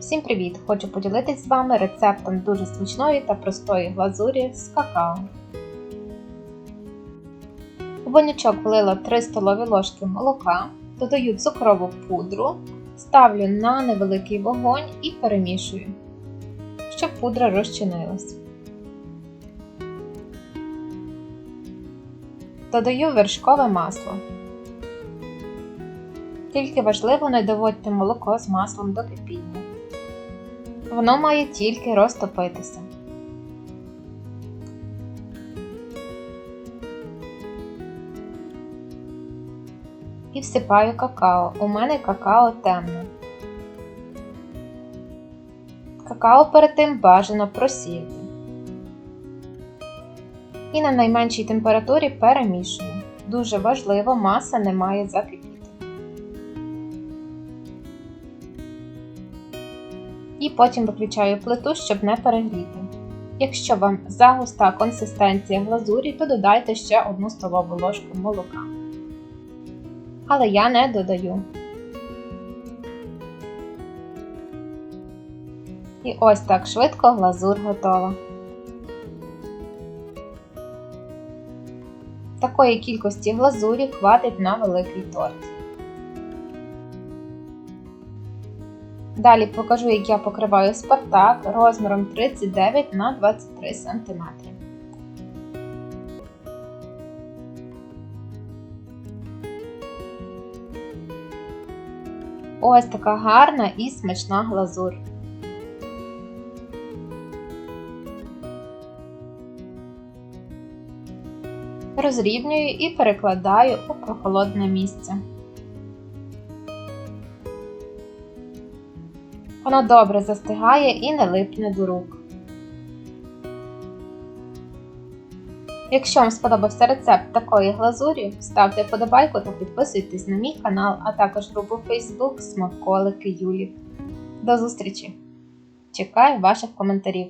Всім привіт! Хочу поділитись з вами рецептом дуже смачної та простої глазурі з какао. У банячок влила 3 столові ложки молока, додаю цукрову пудру, ставлю на невеликий вогонь і перемішую, щоб пудра розчинилась. Додаю вершкове масло. Тільки важливо не доводьте молоко з маслом до кипіння. Воно має тільки розтопитися. І всипаю какао. У мене какао темне. Какао перед тим бажано просіяти. І на найменшій температурі перемішую. Дуже важливо, маса не має закипіти. І потім виключаю плиту, щоб не перегріти. Якщо вам загуста консистенція глазурі, то додайте ще 1 столову ложку молока. Але я не додаю. І ось так швидко глазур готова. Такої кількості глазурі хватить на великий торт. Далі покажу, як я покриваю спартак розміром 39 на 23 см. Ось така гарна і смачна глазур. Розрівнюю і перекладаю у прохолодне місце. Воно добре застигає і не липне до рук. Якщо вам сподобався рецепт такої глазурі, ставте вподобайку та підписуйтесь на мій канал, а також групу Facebook Смаколики Юлі. До зустрічі! Чекаю ваших коментарів!